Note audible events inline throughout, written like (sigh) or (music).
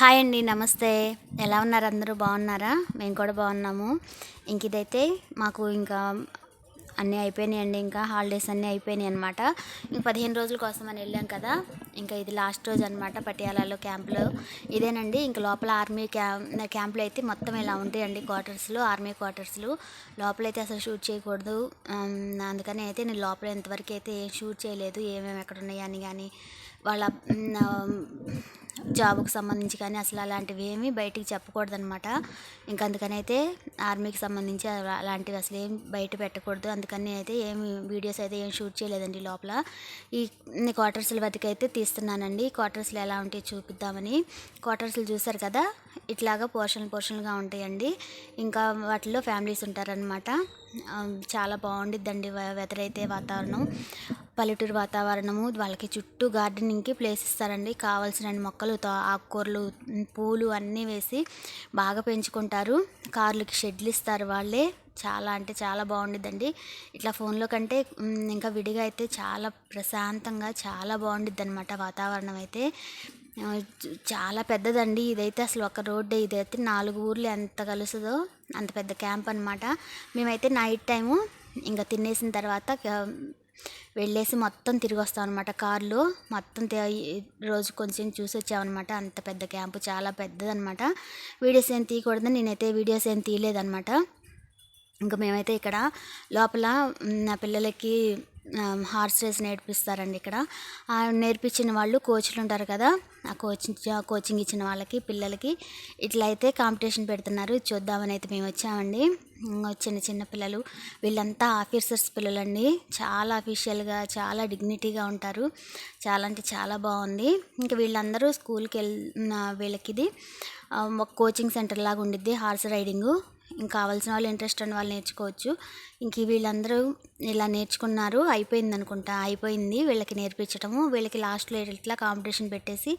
Hi అండి నమస్తే. ఎలా ఉన్నారు? అందరూ బాగున్నారా? మేము కూడా బాగున్నాము. ఇంక ఇదైతే మాకు ఇంకా అన్నీ అయిపోయినాయండి. ఇంకా హాలిడేస్ అన్నీ అయిపోయినాయి అనమాట ఇంక పదిహేను రోజుల కోసం అని వెళ్ళాం కదా. ఇంకా ఇది లాస్ట్ రోజు అనమాట పటియాలలో క్యాంప్లో ఇదేనండి ఇంకా లోపల ఆర్మీ క్యాంప్ క్యాంప్లో అయితే మొత్తం ఇలా ఉంటాయండి క్వార్టర్స్లో ఆర్మీ క్వార్టర్స్లో లోపల అయితే అసలు షూట్ చేయకూడదు. అందుకని అయితే నేను లోపల ఇంతవరకు అయితే ఏం షూట్ చేయలేదు. ఏమేమి ఎక్కడ ఉన్నాయని కానీ వాళ్ళ జాబ్కి సంబంధించి కానీ అసలు అలాంటివి ఏమీ బయటికి చెప్పకూడదు అనమాట ఇంకా అందుకని అయితే ఆర్మీకి సంబంధించి అలాంటివి అసలు ఏం బయట పెట్టకూడదు. అందుకని అయితే ఏమి వీడియోస్ అయితే ఏం షూట్ చేయలేదండి లోపల. ఈ క్వార్టర్స్ల వరకు తీస్తున్నానండి. క్వార్టర్స్లు ఎలా ఉంటాయి చూపిద్దామని. క్వార్టర్స్లు చూసారు కదా? ఇట్లాగా పోర్షన్ పోర్షన్లుగా ఉంటాయండి. ఇంకా వాటిలో ఫ్యామిలీస్ ఉంటారనమాట చాలా బాగుండిద్దండి వెదర్ అయితే వాతావరణం. పల్లెటూరు వాతావరణము వాళ్ళకి చుట్టూ గార్డెనింగ్కి ప్లేస్ ఇస్తారండి. కావాల్సిన మొక్కలు తో- ఆకుకూరలు పూలు అన్నీ వేసి బాగా పెంచుకుంటారు. కార్లకి షెడ్లు ఇస్తారు వాళ్ళే. చాలా అంటే చాలా బాగుండిద్దండి. ఇట్లా ఫోన్లో కంటే ఇంకా విడిగా అయితే చాలా ప్రశాంతంగా చాలా బాగుండిద్ది అనమాట వాతావరణం అయితే. చాలా పెద్దదండి. ఇదైతే అసలు ఒక రోడ్డే. ఇదైతే నాలుగు ఊర్లు ఎంత కలుస్తుందో అంత పెద్ద క్యాంప్ అనమాట మేమైతే నైట్ టైము ఇంకా తినేసిన తర్వాత వెళ్ళేసి మొత్తం తిరిగి వస్తాం అనమాట కార్లో మొత్తం రోజు కొంచెం చూసి వచ్చామన్నమాట అంత పెద్ద క్యాంపు చాలా పెద్దదనమాట వీడియోస్ ఏం తీయకూడదు నేనైతే వీడియోస్ ఏం తీయలేదనమాట ఇంకా మేమైతే ఇక్కడ లోపల నా పిల్లలకి హార్స్ రేస్ నేర్పిస్తారండి ఇక్కడ. నేర్పించిన వాళ్ళు కోచ్లు ఉంటారు కదా ఆ కోచింగ్ కోచింగ్ ఇచ్చిన వాళ్ళకి పిల్లలకి ఇట్లా అయితే కాంపిటీషన్ పెడుతున్నారు. చూద్దామని అయితే మేము వచ్చామండి. చిన్న చిన్న పిల్లలు వీళ్ళంతా ఆఫీసర్స్ పిల్లలండి. చాలా అఫీషియల్గా చాలా డిగ్నిటీగా ఉంటారు. చాలా అంటే చాలా బాగుంది. ఇంకా వీళ్ళందరూ స్కూల్కి వెళ్ళిన వీళ్ళకి ఇది ఒక కోచింగ్ సెంటర్ లాగా ఉండిద్ది హార్స్ రైడింగు. ఇంకా కావాల్సిన వాళ్ళు ఇంట్రెస్ట్ ఉన్న వాళ్ళు నేర్చుకోవచ్చు. ఇంక వీళ్ళందరూ ఇలా నేర్చుకున్నారు అయిపోయింది అనుకుంటా అయిపోయింది. వీళ్ళకి నేర్పించటము వీళ్ళకి లాస్ట్లో ఇట్లా కాంపిటీషన్ పెట్టేసి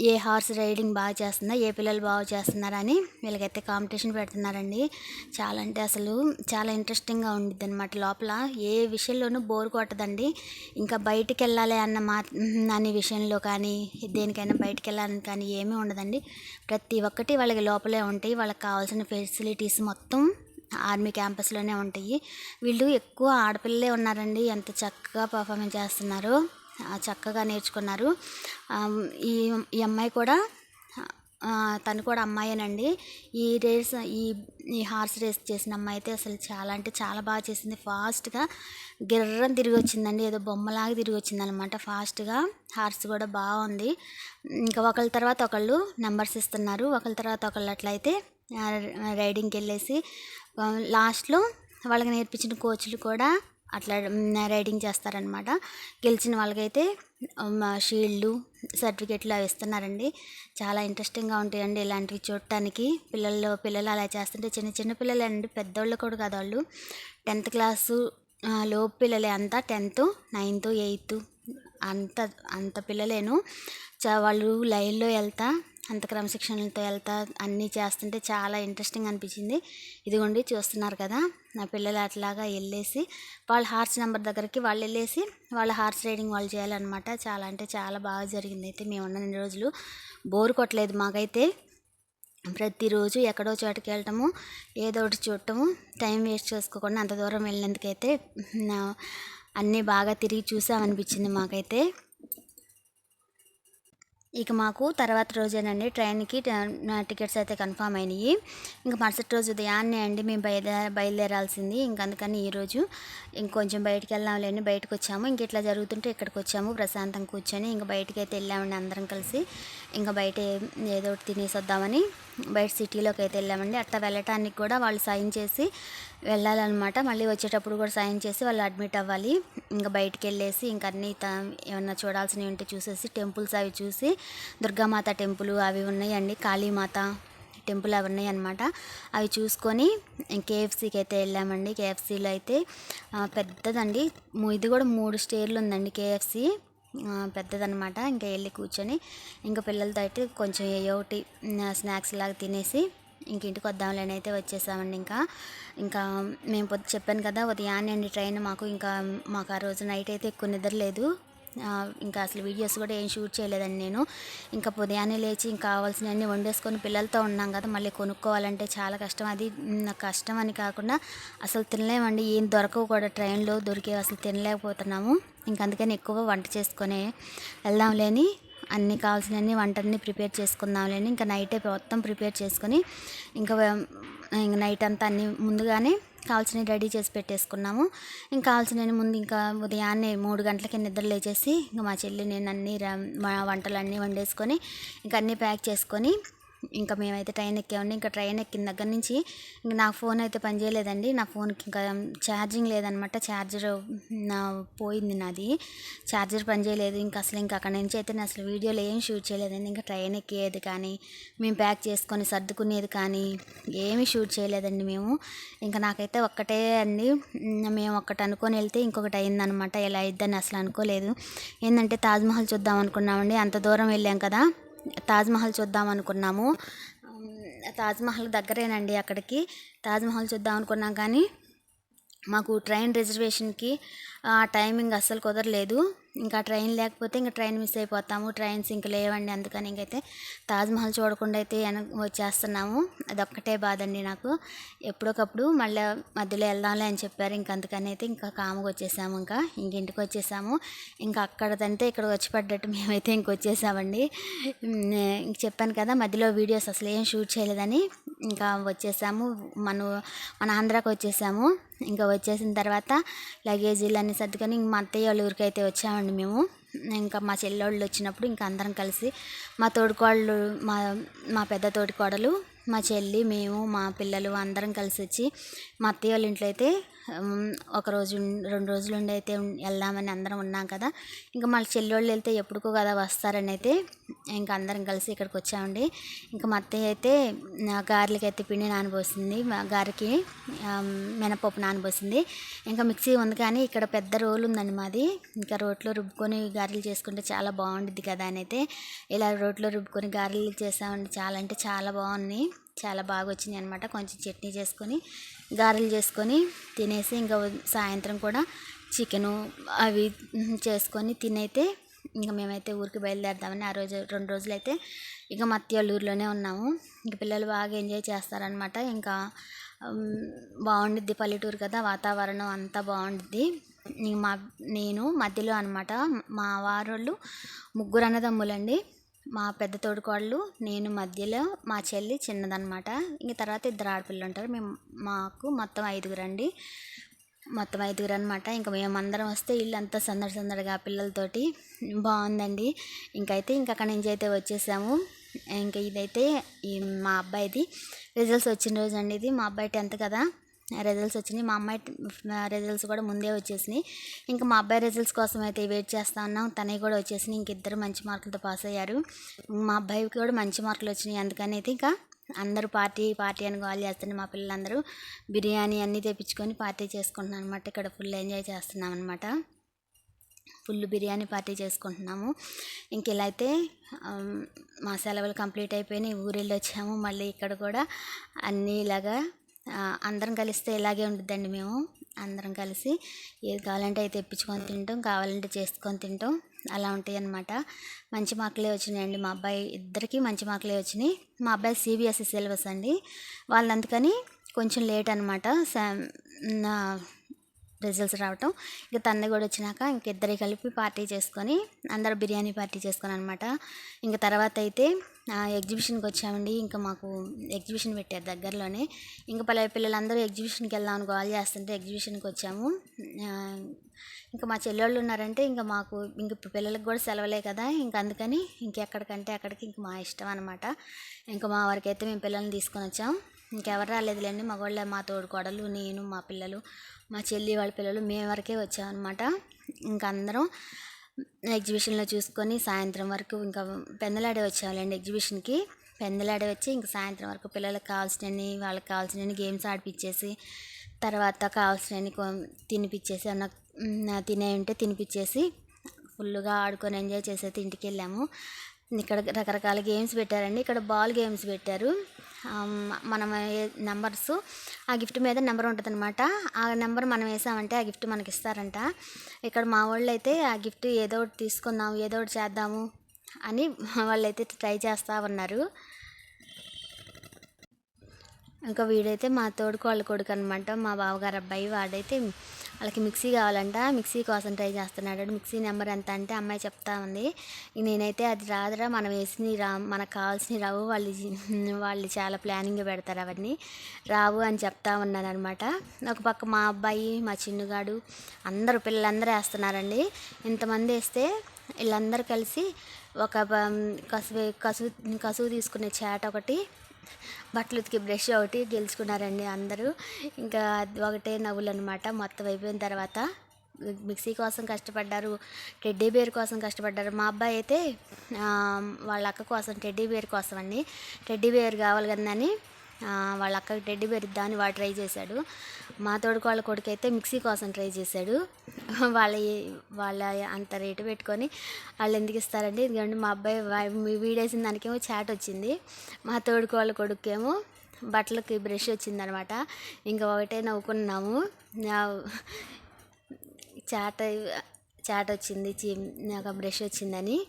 ఏ హార్స్ రైడింగ్ బాగా చేస్తుందా ఏ పిల్లలు బాగా చేస్తున్నారని వీళ్ళకైతే కాంపిటీషన్ పెడుతున్నారండి. చాలా అంటే అసలు చాలా ఇంట్రెస్టింగ్గా ఉండిద్ది అనమాట లోపల. ఏ విషయంలోనూ బోర్ కొట్టదండి. ఇంకా బయటికి వెళ్ళాలి అన్న మా అనే విషయంలో కానీ దేనికైనా బయటికి వెళ్ళాలని కానీ ఏమీ ఉండదండి. ప్రతి ఒక్కటి వాళ్ళకి లోపలే ఉంటాయి. వాళ్ళకి కావాల్సిన ఫెసిలిటీస్ మొత్తం ఆర్మీ క్యాంపస్లోనే ఉంటాయి. వీళ్ళు ఎక్కువ ఆడపిల్లలే ఉన్నారండి. ఎంత చక్కగా పర్ఫార్మెన్స్ చేస్తున్నారో. చక్కగా నేర్చుకున్నారు. ఈ ఈ అమ్మాయి కూడా తను కూడా అమ్మాయేనండి. ఈ రేస్ ఈ ఈ హార్స్ రేస్ చేసిన అమ్మాయి అయితే అసలు చాలా అంటే చాలా బాగా చేసింది. ఫాస్ట్గా గిర్రం తిరిగి వచ్చిందండి ఏదో బొమ్మలాగా తిరిగి వచ్చింది అనమాట ఫాస్ట్గా. హార్స్ కూడా బాగుంది. ఇంకా ఒకళ్ళ తర్వాత ఒకళ్ళు నెంబర్స్ ఇస్తున్నారు. ఒకళ్ళ తర్వాత ఒకళ్ళు అట్లయితే రైడింగ్కి వెళ్ళేసి లాస్ట్లో వాళ్ళకి నేర్పించిన కోచ్లు కూడా అట్లా రైడింగ్ చేస్తారనమాట. గెలిచిన వాళ్ళకైతే షీల్డ్లు సర్టిఫికెట్లు అవి ఇస్తున్నారండి. చాలా ఇంట్రెస్టింగ్గా ఉంటాయండి ఇలాంటివి చూడటానికి. పిల్లలు పిల్లలు అలా చేస్తుంటే చిన్న చిన్న పిల్లలే అండి. పెద్దోళ్ళు కూడా కాదు వాళ్ళు. టెన్త్ క్లాసు లో లోపు పిల్లలే అంతా టెన్త్ నైన్త్ ఎయిత్ అంత అంత పిల్లలేను. చ వాళ్ళు లైన్లో వెళ్తా అంత క్రమశిక్షణలతో వెళ్తా అన్నీ చేస్తుంటే చాలా ఇంట్రెస్టింగ్ అనిపించింది. ఇదిగోండి చూస్తున్నారు కదా నా పిల్లలు అట్లాగా వెళ్ళేసి వాళ్ళ హార్స్ నెంబర్ దగ్గరికి వాళ్ళు వెళ్ళేసి వాళ్ళ హార్స్ రైడింగ్ వాళ్ళు చేయాలన్నమాట. చాలా అంటే చాలా బాగా జరిగింది. అయితే మేము ఉన్న రోజులు బోర్ కొట్టలేదు మాకైతే. ప్రతిరోజు ఎక్కడో చోటుకి వెళ్ళటము ఏదో ఒకటి చూడటము టైం వేస్ట్ చేసుకోకుండా అంత దూరం వెళ్ళినందుకైతే నా- అన్నీ బాగా తిరిగి చూసామనిపించింది మాకైతే. ఇక మాకు తర్వాత రోజేనండి ట్రైన్కి టికెట్స్ అయితే కన్ఫామ్ అయినాయి. ఇంకా మరుసటి రోజు ఉదయాన్నే అండి మేము బయలుదే బయలుదేరాల్సింది. ఇంక అందుకని ఈరోజు ఇంకొంచెం బయటికి వెళ్దాంలేండి బయటకు వచ్చాము ఇంక ఇట్లా జరుగుతుంటే ఇక్కడికి వచ్చాము ప్రశాంతం కూర్చొని. ఇంకా బయటికి అయితే వెళ్ళామండి అందరం కలిసి. ఇంకా బయట ఏదో ఒకటి తినేసి వద్దామని బయట సిటీలోకి అయితే వెళ్ళామండి. అట్లా వెళ్ళటానికి కూడా వాళ్ళు సైన్ చేసి వెళ్ళాలన్నమాట. మళ్ళీ వచ్చేటప్పుడు కూడా సైన్ చేసి వాళ్ళు అడ్మిట్ అవ్వాలి. ఇంకా బయటికి వెళ్ళేసి ఇంకా అన్నీ త- ఏమన్నా చూడాల్సినవి ఉంటే చూసేసి టెంపుల్స్ అవి చూసి దుర్గామాత టెంపుల్ అవి ఉన్నాయండి. కాళీమాత టెంపుల్ అవి ఉన్నాయి అనమాట అవి చూసుకొని కేఎఫ్సీకి అయితే వెళ్ళామండి. కేఎఫ్సీలో అయితే పెద్దదండి. ఇది కూడా మూడు స్టేర్లు ఉందండి కేఎఫ్సీ పెద్దదనమాట ఇంకా వెళ్ళి కూర్చొని ఇంకా పిల్లలతో అయితే కొంచెం ఏ ఒకటి స్నాక్స్ లాగా తినేసి ఇంక ఇంటికి వద్దాంలేని అయితే వచ్చేసామండి ఇంకా. ఇంకా మేము పొద్దు చెప్పాను కదా ఉదయాన్నే అండి ట్రైన్ మాకు ఇంకా మాకు ఆ రోజు నైట్ అయితే ఎక్కువ నిద్ర లేదు. ఇంకా అసలు వీడియోస్ కూడా ఏం షూట్ చేయలేదండి నేను. ఇంకా ఉదయాన్నే లేచి ఇంకా కావాల్సినవన్నీ వండేసుకొని పిల్లలతో ఉన్నాం కదా మళ్ళీ కొనుక్కోవాలంటే చాలా కష్టం. అది కష్టం అని కాకుండా అసలు తినలేమండి. ఏం దొరకవు కూడా ట్రైన్లో దొరికే అసలు తినలేకపోతున్నాము. ఇంకా అందుకని ఎక్కువగా వంట చేసుకొని వెళ్దాంలేని అన్నీ కావాల్సినవన్నీ వంటన్ని ప్రిపేర్ చేసుకుందాంలేని ఇంకా నైటే మొత్తం ప్రిపేర్ చేసుకొని ఇంకా ఇంకా ఇంక నైట్ అంతా అన్ని ముందుగానే కావాల్సినవి రెడీ చేసి పెట్టేసుకున్నాము. ఇంకా కావాల్సినవి ముందు ఇంకా ఉదయాన్నే మూడు గంటలకి నిద్ర లేచేసి ఇంకా మా చెల్లి నేను అన్ని ర- మా వంటలు అన్నీ వండేసుకొని ఇంకా అన్నీ ప్యాక్ చేసుకొని ఇంకా మేమైతే ట్రైన్ ఎక్కామండి ఇంకా ట్రైన్ ఎక్కిన దగ్గర నుంచి ఇంకా నా ఫోన్ అయితే పనిచేయలేదండి నా ఫోన్కి ఇంకా ఛార్జింగ్ లేదనమాట. ఛార్జర్ నా పోయింది నాది. ఛార్జర్ పనిచేయలేదు ఇంకా అసలు ఇంకా అక్కడ నుంచి అయితే నేను అసలు వీడియోలో ఏం షూట్ చేయలేదండి. ఇంకా ట్రైన్ ఎక్కేది కానీ మేము ప్యాక్ చేసుకొని సర్దుకునేది కానీ ఏమీ షూట్ చేయలేదండి మేము. ఇంకా నాకైతే ఒక్కటే అండి. మేము ఒక్కటి అనుకొని వెళ్తే ఇంకొకటి అయిందనమాట. ఎలా అయిద్దని అసలు అనుకోలేదు. ఏంటంటే తాజ్మహల్ చూద్దాం అనుకున్నామండి. అంత దూరం వెళ్ళాం కదా. తాజ్మహల్ చూద్దాం అనుకున్నాము. తాజ్మహల్ దగ్గరేనండి అక్కడికి. తాజ్మహల్ చూద్దాం అనుకున్నాం కానీ మాకు ట్రైన్ రిజర్వేషన్కి ఆ టైమింగ్ అస్సలు కుదరలేదు. ఇంకా ట్రైన్ లేకపోతే ఇంకా ట్రైన్ మిస్ అయిపోతాము. ట్రైన్స్ ఇంక లేవండి. అందుకని ఇంకైతే తాజ్మహల్ చూడకుండా అయితే వెనక వచ్చేస్తున్నాము. అదొక్కటే బాధ అండి నాకు. ఎప్పుడొకప్పుడు మళ్ళీ మధ్యలో వెళ్దాంలే అని చెప్పారు. ఇంక అందుకని అయితే ఇంకా కాముగా వచ్చేసాము. ఇంకా ఇంక ఇంటికి వచ్చేసాము. ఇంకా అక్కడదంటే ఇక్కడ వచ్చి పడ్డట్టు మేమైతే ఇంక వచ్చేసామండి. ఇంక చెప్పాను కదా మధ్యలో వీడియోస్ అసలు ఏం షూట్ చేయలేదని. ఇంకా వచ్చేసాము. మనం మన ఆంధ్రాకి వచ్చేసాము. ఇంకా వచ్చేసిన తర్వాత లగేజీలన్నీ సర్దుకొని ఇంక మా అత్తయ్య వాళ్ళ ఊరికి అయితే వచ్చామండి మేము. ఇంకా మా చెల్లెళ్ళు వచ్చినప్పుడు ఇంకా అందరం కలిసి మా తోడుకోళ్ళు మా మా పెద్ద తోడికోడలు మా చెల్లి మేము మా పిల్లలు అందరం కలిసి వచ్చి మా అత్తయ్య వాళ్ళ ఇంట్లో అయితే ఒకరోజు రెండు రోజులు ఉండి అయితే వెళ్దామని అందరం ఉన్నాం కదా. ఇంకా మా వాళ్ళు వెళ్తే ఎప్పుడుకో కదా వస్తారని అయితే ఇంకా అందరం కలిసి ఇక్కడికి వచ్చామండి. ఇంకా మా అత్తయ్య అయితే గారెలకి అయితే పిండి నానబోసింది. మా గారికి మినపప్పు నానబోసింది. ఇంకా మిక్సీ ఉంది కానీ ఇక్కడ పెద్ద రోలు ఉందండి మాది. ఇంకా రోట్లో రుబ్బుకొని గారెలు చేసుకుంటే చాలా బాగుండిద్ది కదా అని అయితే ఇలా రోట్లో రుబ్బుకొని గారెలు చేసామండి చాలా అంటే చాలా బాగున్నాయి. చాలా బాగా వచ్చింది అనమాట కొంచెం చట్నీ చేసుకొని గారెలు చేసుకొని తినేసి ఇంకా సాయంత్రం కూడా చికెను అవి చేసుకొని తినైతే ఇంకా మేమైతే ఊరికి బయలుదేరుదామని ఆ రోజు రెండు రోజులు అయితే ఇంకా మా ఊర్లోనే ఉన్నాము. ఇంకా పిల్లలు బాగా ఎంజాయ్ చేస్తారనమాట ఇంకా బాగుండిద్ది పల్లెటూరు కదా వాతావరణం అంతా బాగుండిద్ది. మా నేను మధ్యలో అనమాట మా వారోళ్ళు ముగ్గురు అన్నదమ్ములండి. మా పెద్ద తోడుకోళ్ళు నేను మధ్యలో మా చెల్లి చిన్నదనమాట ఇంక తర్వాత ఇద్దరు ఆడపిల్లలు ఉంటారు. మేము మాకు మొత్తం ఐదుగురు అండి మొత్తం ఐదుగురు అనమాట ఇంకా మేమందరం వస్తే ఇల్లు అంతా సందడి సందడిగా పిల్లలతోటి బాగుందండి. ఇంకైతే ఇంక అక్కడి నుంచి అయితే వచ్చేసాము. ఇంకా ఇదైతే ఈ మా అబ్బాయిది. రిజల్ట్స్ వచ్చిన రోజు అండి ఇది. మా అబ్బాయి టెన్త్ కదా. రిజల్ట్స్ వచ్చినాయి. మా అమ్మాయి రిజల్ట్స్ కూడా ముందే వచ్చేసినాయి. ఇంకా మా అబ్బాయి రిజల్ట్స్ కోసం అయితే వెయిట్ చేస్తా ఉన్నాం. తనవి కూడా వచ్చేసినాయి. ఇంక ఇద్దరు మంచి మార్కులతో పాస్ అయ్యారు. మా అబ్బాయికి కూడా మంచి మార్కులు వచ్చినాయి. అందుకని అయితే ఇంకా అందరూ పార్టీ పార్టీ అని కాల్ చేస్తున్నారు మా పిల్లలందరూ బిర్యానీ అన్నీ తెప్పించుకొని పార్టీ చేసుకుంటున్నాం అనమాట ఇక్కడ ఫుల్ ఎంజాయ్ చేస్తున్నాం అనమాట ఫుల్ బిర్యానీ పార్టీ చేసుకుంటున్నాము. ఇంక ఇలా అయితే మా సెలవులు కంప్లీట్ అయిపోయినాయి. ఊరెళ్ళి వచ్చాము. మళ్ళీ ఇక్కడ కూడా అన్నీ ఇలాగా అందరం కలిస్తే ఇలాగే ఉంటుందండి మేము. అందరం కలిసి ఏది కావాలంటే అయితే తెప్పించుకొని తింటాం కావాలంటే చేసుకొని తింటాం. అలా ఉంటాయి అన్నమాట మంచి మార్కులే వచ్చినాయండి మా అబ్బాయి. ఇద్దరికి మంచి మార్కులే వచ్చినాయి. మా అబ్బాయి సిబిఎస్ఈ సిలబస్ అండి. వాళ్ళు అందుకని కొంచెం లేట్ అనమాట రిజల్ట్స్ రావటం. ఇక తండ్రి కూడా వచ్చినాక ఇంక ఇద్దరి కలిపి పార్టీ చేసుకొని అందరూ బిర్యానీ పార్టీ చేసుకొని అనమాట ఇంక తర్వాత అయితే ఎగ్జిబిషన్కి వచ్చామండి ఇంకా మాకు ఎగ్జిబిషన్ పెట్టారు దగ్గరలోనే. ఇంకా పల్లె పిల్లలందరూ ఎగ్జిబిషన్కి వెళ్దామని కాల్ చేస్తుంటే ఎగ్జిబిషన్కి వచ్చాము ఇంకా మా చెల్లెళ్ళు ఉన్నారంటే ఇంకా మాకు ఇంక పిల్లలకు కూడా సెలవులే కదా. ఇంకా అందుకని ఇంకెక్కడికంటే అక్కడికి ఇంక మా ఇష్టం అనమాట ఇంకా మా వారికి అయితే మేము పిల్లల్ని తీసుకొని వచ్చాం. ఇంకెవరు రాలేదులేండి. మగవాళ్ళే మా తోడుకోడలు నేను మా పిల్లలు మా చెల్లి వాళ్ళ పిల్లలు మేము వరకే వచ్చామన్నమాట. ఇంకా అందరం ఎగ్జిబిషన్లో చూసుకొని సాయంత్రం వరకు ఇంకా పెందలాడే వచ్చేవాళ్ళండి ఎగ్జిబిషన్కి. పెందలాడే వచ్చి ఇంకా సాయంత్రం వరకు పిల్లలకు కావాల్సినవి వాళ్ళకి కావాల్సినవి గేమ్స్ ఆడిపించేసి తర్వాత కావాల్సినవి కొ- తినిపించేసి అన్న తినే ఉంటే తినిపించేసి ఫుల్గా ఆడుకొని ఎంజాయ్ చేసి అయితే ఇంటికి వెళ్ళాము ఇక్కడ రకరకాల గేమ్స్ పెట్టారండి. ఇక్కడ బాల్ గేమ్స్ పెట్టారు. మనం నెంబర్స్ ఆ గిఫ్ట్ మీద నెంబర్ ఉంటుంది అనమాట ఆ నెంబర్ మనం వేసామంటే ఆ గిఫ్ట్ మనకి ఇస్తారంట ఇక్కడ మా వాళ్ళు అయితే ఆ గిఫ్ట్ ఏదో ఒకటి తీసుకుందాం ఏదో ఒకటి చేద్దాము అని (laughs) వాళ్ళైతే ట్రై చేస్తూ ఉన్నారు. ఇంకా వీడైతే మా తోడుకోళ్ళ కొడుకు అనమాట మా బావగారు అబ్బాయి వాడైతే వాళ్ళకి మిక్సీ కావాలంట. మిక్సీ కోసం ట్రై చేస్తున్నాడు. మిక్సీ నెంబర్ ఎంత అంటే అమ్మాయి చెప్తా ఉంది. నేనైతే అది రాదురా మనం వేసినవి రా మనకు కావాల్సినవి రావు. వాళ్ళు వాళ్ళు చాలా ప్లానింగ్ పెడతారు అవన్నీ. రావు అని చెప్తా ఉన్నాను అనమాట ఒక పక్క మా అబ్బాయి మా చిన్నగాడు అందరూ పిల్లలందరూ వేస్తున్నారండి. ఇంతమంది వేస్తే వీళ్ళందరూ కలిసి ఒక బ- కసువు కసువు కసువు తీసుకునే చేట ఒకటి బట్టలు ఉతికి బ్రష్ ఒకటి గెలుచుకున్నారండి అందరూ. ఇంకా ఒకటే నవ్వులు అనమాట మొత్తం అయిపోయిన తర్వాత మిక్సీ కోసం కష్టపడ్డారు టెడ్డీ బేర్ కోసం కష్టపడ్డారు. మా అబ్బాయి అయితే వాళ్ళ అక్క కోసం టెడ్డీ బేర్ కోసం అండి టెడ్డీ బేర్ కావాలి కదని వాళ్ళ అక్కకి టెడ్డి బేర్ ఇద్దామని వాడు ట్రై చేశాడు. మా తోడుకు వాళ్ళ కొడుకు అయితే మిక్సీ కోసం ట్రై చేశాడు. (laughs) వాళ్ళ వాళ్ళ అంత రేటు పెట్టుకొని వాళ్ళు ఎందుకు ఇస్తారండి? ఎందుకంటే మా అబ్బాయి వీడేసిన దానికేమో చాట్ వచ్చింది. మా తోడుకు వాళ్ళ కొడుకేమో బట్టలకి బ్రష్ వచ్చిందనమాట. ఇంకా ఒకటే నవ్వుకున్నాము. నా- చాట చాట్ వచ్చింది చీ నాకు బ్రష్ వచ్చిందని.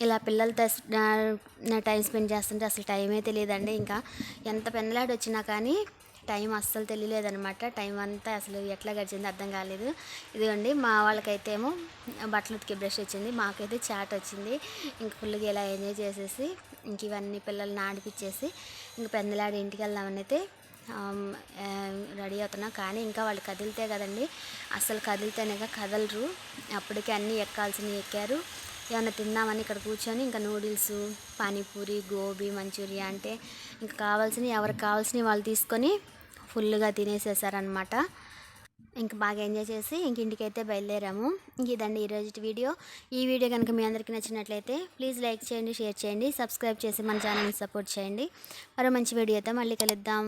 ఇలా పిల్లలతో నా- టైం స్పెండ్ చేస్తుంటే అసలు టైమే తెలియదండి ఇంకా. ఎంత పెన్నలాడి వచ్చినా కానీ టైం అస్సలు తెలియలేదనమాట టైం అంతా అసలు ఎట్లా గడిచింది అర్థం కాలేదు. ఇదిగోండి మా వాళ్ళకైతే ఏమో బట్టలు ఉతికి బ్రష్ వచ్చింది మాకైతే చాట్ వచ్చింది. ఇంక ఫుల్గా ఇలా ఎంజాయ్ చేసేసి ఇంక ఇవన్నీ పిల్లల్ని ఆడిపించేసి ఇంక పెందలాడి ఇంటికి వెళ్దామని అయితే రెడీ అవుతున్నాం. కానీ ఇంకా వాళ్ళు కదిలితే కదండి అసలు కదిలితేనే కదలరు. అప్పటికే అన్నీ ఎక్కాల్సినవి ఎక్కారు. ఏమైనా తిందామని ఇక్కడ కూర్చొని ఇంకా నూడిల్స్ పానీపూరి గోబీ మంచూరియా అంటే ఇంకా కావాల్సినవి ఎవరికి కావాల్సినవి వాళ్ళు తీసుకొని ఫుల్గా తినేసేసారనమాట ఇంకా బాగా ఎంజాయ్ చేసి ఇంక ఇంటికైతే బయలుదేరాము. ఇంక ఇదండి ఈరోజు వీడియో. ఈ వీడియో కనుక మీ అందరికీ నచ్చినట్లయితే ప్లీజ్ లైక్ చేయండి షేర్ చేయండి సబ్స్క్రైబ్ చేసి మన ఛానల్ని సపోర్ట్ చేయండి. మరో మంచి వీడియోతో మళ్ళీ కలుద్దాం.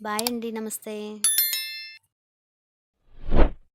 బాయ్ అండి నమస్తే.